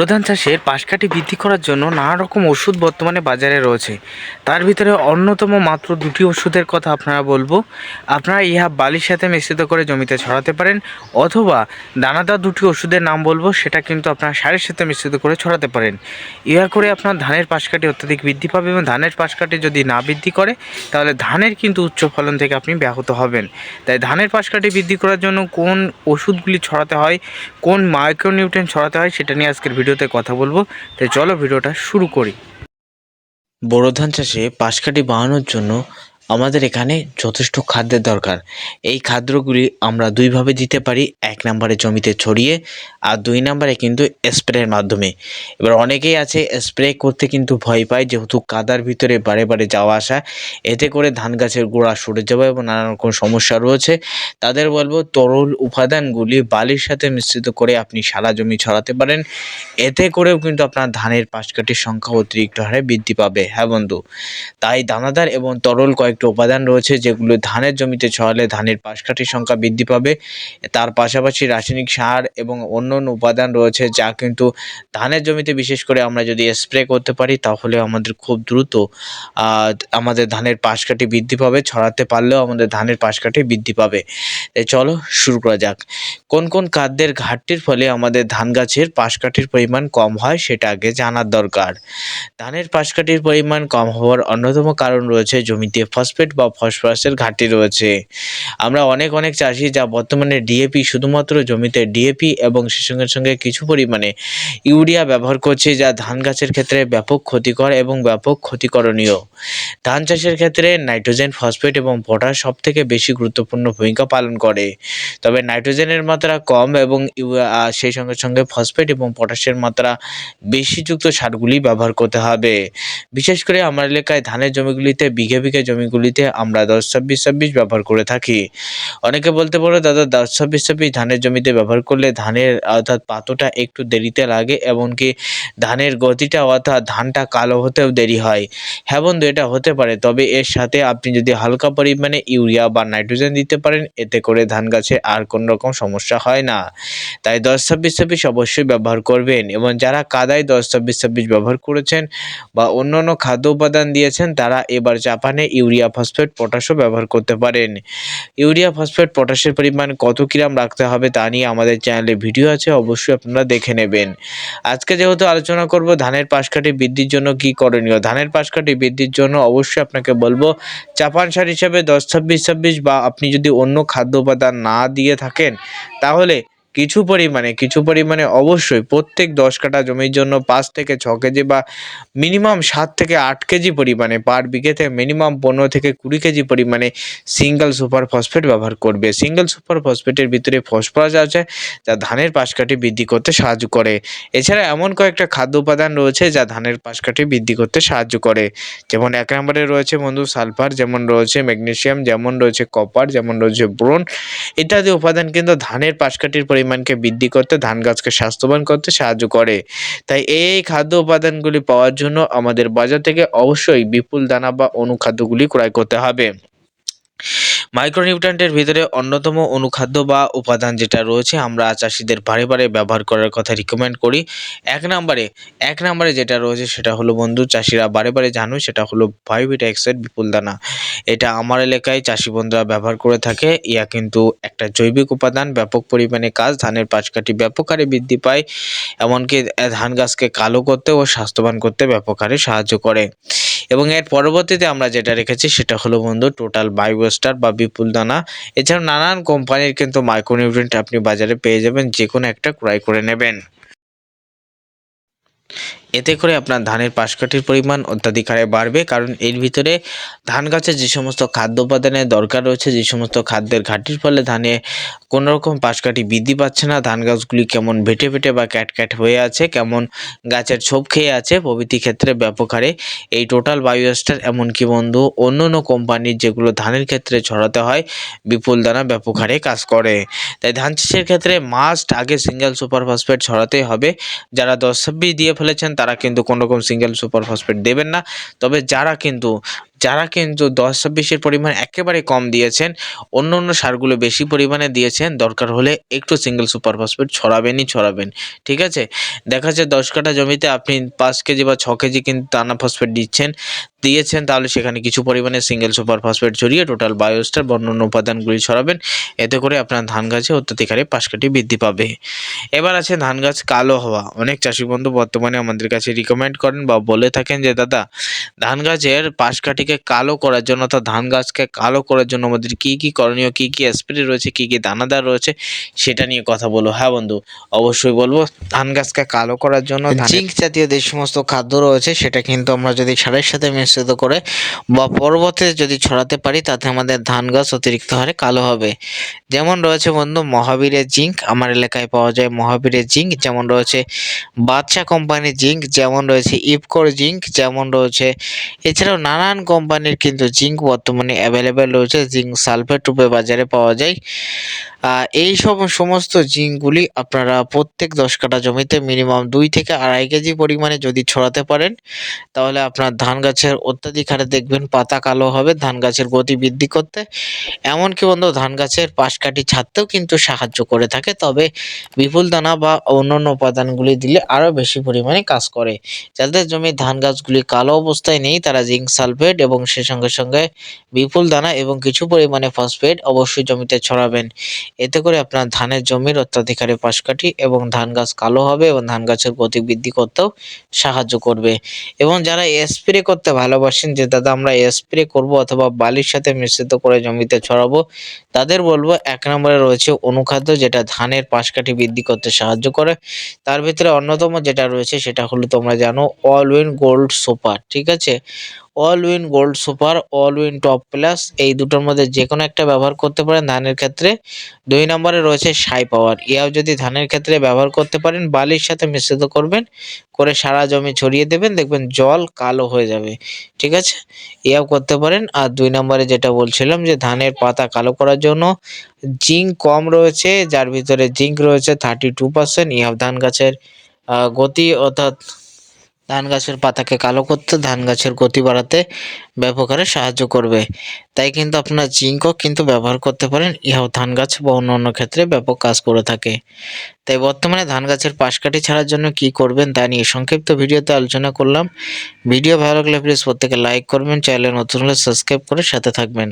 প্রধান চাষের পাশকাঠি বৃদ্ধি করার জন্য নানা রকম ওষুধ বর্তমানে বাজারে রয়েছে। তার ভিতরে অন্যতম মাত্র দুটি ওষুধের কথা আপনারা বলব। আপনারা ইহা বালির সাথে মিশ্রিত করে জমিতে ছড়াতে পারেন অথবা দানাদার দুটি ওষুধের নাম বলব, সেটা কিন্তু আপনারা সারের সাথে মিশ্রিত করে ছড়াতে পারেন। ইহা করে আপনার ধানের পাশকাঠি অত্যাধিক বৃদ্ধি পাবে এবং ধানের পাশকাঠি যদি না বৃদ্ধি করে, তাহলে ধানের কিন্তু উচ্চ ফলন থেকে আপনি ব্যাহত হবেন। তাই ধানের পাশকাঠি বৃদ্ধি করার জন্য কোন ওষুধগুলি ছড়াতে হয়, কোন মাইক্রোনিউট্রেন ছড়াতে হয়, সেটা নিয়ে আজকের ভিডিওতে কথা বলব। তাই চলো ভিডিওটা শুরু করি। বোরো ধান চাষে পাশকাঠি বানানোর জন্য আমাদের এখানে যথেষ্ট খাদ্যের দরকার। এই খাদ্যগুলি আমরা দুইভাবে দিতে পারি। এক নম্বরে জমিতে ছড়িয়ে আর দুই নম্বরে কিন্তু স্প্রের মাধ্যমে। এবার অনেকেই আছে স্প্রে করতে কিন্তু ভয় পায়, যেহেতু কাদার ভিতরে বারে বারে যাওয়া আসা, এতে করে ধান গাছের গোড়া সরে যাবে এবং নানা রকম সমস্যা রয়েছে। তাদের বলব, তরল উপাদানগুলি বালির সাথে মিশ্রিত করে আপনি সারা জমি ছড়াতে পারেন। এতে করেও কিন্তু আপনার ধানের পাশ পাশকাঠির সংখ্যা অতিরিক্ত হারে বৃদ্ধি পাবে। হ্যাঁ বন্ধু? তাই দানাদার এবং তরল কয়েকটি উপাদান রয়েছে, যেগুলো ধানের জমিতে ছড়ালে ধানের পাশকাঠির সংখ্যা বৃদ্ধি পাবে। তার পাশাপাশি রাসায়নিক সার এবং অন্য অন্য উপাদান রয়েছে, যা কিন্তু ধানের জমিতে বিশেষ করে আমরা যদি স্প্রে করতে পারি, তাহলে আমাদের খুব দ্রুত আমাদের ধানের পাশকাঠি বৃদ্ধি পাবে, ছড়াতে পারলেও আমাদের ধানের পাশকাঠি বৃদ্ধি পাবে। চলো শুরু করা যাক। কোন কোন খাদ্যের ঘাটতির ফলে আমাদের ধান গাছের পাশকাঠির পরিমাণ কম হয়, সেটা আগে জানার দরকার। ধানের পাশকাঠির পরিমাণ কম হওয়ার অন্যতম কারণ রয়েছে জমিতে ফসফেট বা ফসফরাসের ঘাটতি রয়েছে। আমরা অনেক অনেক চাষি যা বর্তমানে ডিএপি শুধুমাত্র জমিতে ডিএপি এবং সে সঙ্গে সঙ্গে কিছু পরিমাণে ইউরিয়া ব্যবহার করছে যা ধান গাছের ক্ষেত্রে ব্যাপক ক্ষতিকর এবং ব্যাপক ক্ষতিকরণীয়। ধান চাষের ক্ষেত্রে নাইট্রোজেন ফসফেট এবং পটাশ সব থেকে বেশি গুরুত্বপূর্ণ ভূমিকা পালন করে। তবে নাইট্রোজেনের মাত্রা কম এবং সেই সঙ্গে সঙ্গে ফসফেট এবং পটাশের মাত্রা বেশিযুক্ত সারগুলি ব্যবহার করতে হবে। বিশেষ করে আমার এলাকায় ধানের জমিগুলিতে বিঘে বিঘে জমিগুলিতে আমরা দশ ছাব্বিশ ছাব্বিশ ব্যবহার করে থাকি। অনেকে বলতে পারো, দাদা, দশ ছাব্বিশ ছাব্বিশ ধানের জমিতে ব্যবহার করলে ধানের, অর্থাৎ পাতোটা একটু দেরিতে লাগে এমনকি ধানের গতিটা, অর্থাৎ ধানটা কালো হতেও দেরি হয়। হ্যাঁ বন্ধু, এটা হতে পারে। তবে এর সাথে আপনি যদি হালকা পরিমাণে ইউরিয়া বা নাইট্রোজেন দিতে পারেন, এতে করে ধান গাছে আর কোনো রকম সমস্যা হয় না। তাই দশ ছাব্বিশ ছাব্বিশ অবশ্যই ব্যবহার করবেন এবং যারা কাদায় দশ ছাব্বিশ ছাব্বিশ ব্যবহার করেছেন বা অন্য অন্য খাদ্য উপাদান দিয়েছেন, তারা এবার জাপানে ইউরিয়া ফসফেট পটাশও ব্যবহার করতে পারেন। ইউরিয়া ফসফেট পটাশের পরিমাণ কত কিরাম রাখতে হবে তা নিয়ে আমাদের চ্যানেলে ভিডিও আছে, অবশ্যই আপনারা দেখে নেবেন। আজকে যেহেতু আলোচনা করব ধানের পাশকাঠি বৃদ্ধির জন্য কি করণীয়? ধানের পাশকাঠি বৃদ্ধির জন্য অবশ্যই আপনাকে বলব চাপান সার হিসাবে দশ ছাব্বিশ ছাব্বিশ বা আপনি যদি অন্য খাদ্য উপাদান না দিয়ে থাকেন, তাহলে কিছু পরিমাণে কিছু পরিমাণে অবশ্যই প্রত্যেক দশ কাঠা জমির জন্য পাঁচ থেকে ছ কেজি বা মিনিমাম সাত থেকে আট কেজি পরিমাণে পার বিঘেতে মিনিমাম পনেরো থেকে কুড়ি কেজি পরিমাণে সিঙ্গেল সুপার ফসফেট ব্যবহার করবে। সিঙ্গেল সুপার ফসফেটের ভিতরে ফসফরাস আছে, যা ধানের পাশকাঠি বৃদ্ধি করতে সাহায্য করে। এছাড়া এমন কয়েকটা খাদ্য উপাদান রয়েছে, যা ধানের পাশকাঠি বৃদ্ধি করতে সাহায্য করে। যেমন এক নম্বরে রয়েছে বন্ধু সালফার, যেমন রয়েছে ম্যাগনেশিয়াম যেমন রয়েছে কপার যেমন রয়েছে ব্রোন। ইত্যাদি উপাদান কিন্তু ধানের পাশকাঠির পরিমাণকে বৃদ্ধি করতে, ধান গাছকে স্বাস্থ্যবান করতে সাহায্য করে। তাই এই খাদ্য উপাদানগুলি পাওয়ার জন্য আমাদের বাজার থেকে অবশ্যই বিপুল দানা বা অনুখাদ্যগুলি ক্রয় করতে হবে। মাইক্রোনিউট্রান্টের ভিতরে অন্যতম অনুখাদ্য বা উপাদান যেটা রয়েছে, আমরা চাষিদের বারে বারে ব্যবহার করার কথা রিকমেন্ড করি। এক নম্বরে এক নম্বরে যেটা রয়েছে সেটা হলো, বন্ধু, চাষিরা বারে বারে জানো, সেটা হলো ভাইবিটা এক্সাইড বিপুল দানা। এটা আমার এলাকায় চাষি বন্ধুরা ব্যবহার করে থাকে। ইয়া কিন্তু একটা জৈবিক উপাদান, ব্যাপক পরিমাণে কাজ, ধানের পাশকাঠি ব্যাপক হারে বৃদ্ধি পায়, এমনকি ধান গাছকে কালো করতে ও স্বাস্থ্যবান করতে ব্যাপক হারে সাহায্য করে। এবং এর পরবর্তীতে আমরা যেটা রেখেছি সেটা হলো বন্ধু টোটাল বায়োস্টার বা বিপুল দানা এছাড়াও নানান কোম্পানির কিন্তু মাইক্রোনিউট্রেন্ট আপনি বাজারে পেয়ে যাবেন যে কোনো একটা ক্রয় করে নেবেন। এতে করে আপনার ধানের পাশকাঠির পরিমাণ অত্যাধিক হারে বাড়বে, কারণ এর ভিতরে ধান গাছের যে সমস্ত খাদ্য উপাদানের দরকার রয়েছে, যে সমস্ত খাদ্যের ঘাটতির ফলে ধানে কোনো রকম পাশকাঠি বৃদ্ধি পাচ্ছে না। ধান গাছগুলি কেমন ভেটে ভেটে বা ক্যাট ক্যাট হয়ে আছে, কেমন গাছের ছোপ খেয়ে আছে, প্রভৃতি ক্ষেত্রে ব্যাপক হারে এই টোটাল বায়োস্টার এমনকি বন্ধু অন্য অন্য কোম্পানির যেগুলো ধানের ক্ষেত্রে ছড়াতে হয়, বিপুল দানা ব্যাপক হারে কাজ করে। তাই ধান চাষের ক্ষেত্রে মাস্ট আগে সিঙ্গেল সুপার ফসফেট ছড়াতেই হবে, যারা দশ ছাব্বিশ দিয়ে ফেলেছেন তারা কিন্তু কোনোরকম সিঙ্গেল সুপার ফসফেট দেবেন না। তবে যারা কিন্তু যারা কিন্তু দশ ছাব্বিশের পরিমাণ একেবারে কম দিয়েছেন, অন্য অন্য সারগুলো বেশি পরিমাণে দিয়েছেন, দরকার হলে একটু সিঙ্গেল সুপার ফসফেট ছড়াবেনই ছড়াবেন, ঠিক আছে? দেখা যাচ্ছে দশ কাঠা জমিতে আপনি পাঁচ কেজি বা ছ কেজি কিন্তু দানা ফসফেট দিচ্ছেন, দিয়েছেন, তাহলে সেখানে কিছু পরিমাণে সিঙ্গেল সুপার ফসফেট ছড়িয়ে টোটাল বায়োস্টার বর্ণন্য উপাদানগুলি ছড়াবেন, এতে করে আপনার ধান গাছে অত্যধিক হারে পাশকাঠি বৃদ্ধি পাবে। এবার আছে ধান গাছ কালো হওয়া, অনেক চাষি বন্ধু বর্তমানে আমাদের কাছে রিকমেন্ড করেন বা বলে থাকেন যে, দাদা, ধান গাছের পাশকাঠিকে কালো করার জন্য অর্থাৎ ধান গাছকে কালো করার জন্য আমাদের কী কী করণীয় কী কী স্প্রে রয়েছে কী কী দানাদার রয়েছে সেটা নিয়ে কথা বলো হ্যাঁ বন্ধু অবশ্যই বলব ধান গাছকে কালো করার জন্য জিঙ্ক জাতীয় যে সমস্ত খাদ্য রয়েছে সেটা কিন্তু আমরা যদি সারের সাথে মিশ্রিত করে বা পর্বতে যদি ছড়াতে পারি তাতে আমাদের ধান গাছ অতিরিক্ত হারে কালো হবে। যেমন রয়েছে বন্ধু মহাবীরের জিঙ্ক আমার এলাকায় পাওয়া যায় মহাবীরের জিঙ্ক। যেমন রয়েছে বাদশা কোম্পানির জিঙ্ক যেমন রয়েছে ইফকোর জিঙ্ক যেমন রয়েছে এছাড়াও নানান কোম্পানির কিন্তু জিঙ্ক বর্তমানে অ্যাভেলেবেল রয়েছে, জিঙ্ক সালফেট রূপে বাজারে পাওয়া যায়। এই সব সমস্ত জিঙ্কগুলি আপনারা প্রত্যেক দশ কাঠা জমিতে মিনিমাম দুই থেকে আড়াই কেজি পরিমাণে যদি ছড়াতে পারেন, তাহলে আপনার ধান গাছের অত্যাধিক হারে দেখবেন পাতা কালো হবে, ধান গাছের গতি বৃদ্ধি করতে। এমনকি বন্ধু, ধান গাছের পাশকাঠি ছাড়তেও কিন্তু সাহায্য করে থাকে, তবে বিপুল দানা বা অন্যান্য উপাদানগুলি দিলে আরও বেশি পরিমাণে কাজ করে। যাদের জমি ধান গাছগুলি কালো অবস্থায় নেই, তারা জিঙ্ক সালফেট এবং সে সঙ্গে সঙ্গে বিপুল দানা এবং কিছু পরিমাণে ফসফেট অবশ্যই জমিতে ছড়াবেন। এতে করে আপনার ধানের জমির অত্যাধিকারে পাশকাঠি এবং ধান গাছ কালো হবে এবং ধান গাছের গতি বৃদ্ধি করতেও সাহায্য করবে। এবং যারা স্প্রে করতে ভালোবাসেন, যে দাদা আমরা স্প্রে করব অথবা বালির সাথে মিশ্রিত করে জমিতে ছড়াবো, তাদের বলব এক নম্বরে রয়েছে অনুখাদ্য যেটা ধানের পাশকাঠি বৃদ্ধি করতে সাহায্য করে। তার ভিতরে অন্যতম যেটা রয়েছে সেটা হলো তোমরা জানো অল উইন গোল্ড সুপার ঠিক আছে? All win gold super all win top plus এই দুটোর মধ্যে যে কোনো একটা ব্যবহার করতে পারেন ধানের ক্ষেত্রে। দুই নম্বরে রয়েছে সাই পাওয়ার ইয়াও যদি ধানের ক্ষেত্রে ব্যবহার করতে পারেন, বালির সাথে মিশ্রিত করবেন, করে সারা জমি ছড়িয়ে দেবেন, দেখবেন জল কালো হয়ে যাবে। ঠিক আছে? ইয়াও করতে পারেন। আর দুই নম্বরে যেটা বলছিলাম যে ধানের পাতা কালো করার জন্য জিঙ্ক কম রয়েছে, যার ভিতরে জিঙ্ক রয়েছে থার্টি টু পার্সেন্ট ইয়াও ধান গাছের গতি অর্থাৎ ধান গাছের পাতাকে কালো করতে ধান গাছের গতি বাড়াতে ব্যাপক হারে সাহায্য করবে। তাই কিন্তু আপনার জিঙ্কও কিন্তু ব্যবহার করতে পারেন। ইহাও ধান গাছ বা অন্য অন্য ক্ষেত্রে ব্যাপক কাজ করে থাকে। তাই বর্তমানে ধান গাছের পাশকাঠি ছাড়ার জন্য কি করবেন তা নিয়ে সংক্ষিপ্ত ভিডিওতে আলোচনা করলাম। ভিডিও ভালো লাগলে প্লিজ প্রত্যেকে লাইক করবেন চ্যানেলে নতুন হলে সাবস্ক্রাইব করে সাথে থাকবেন।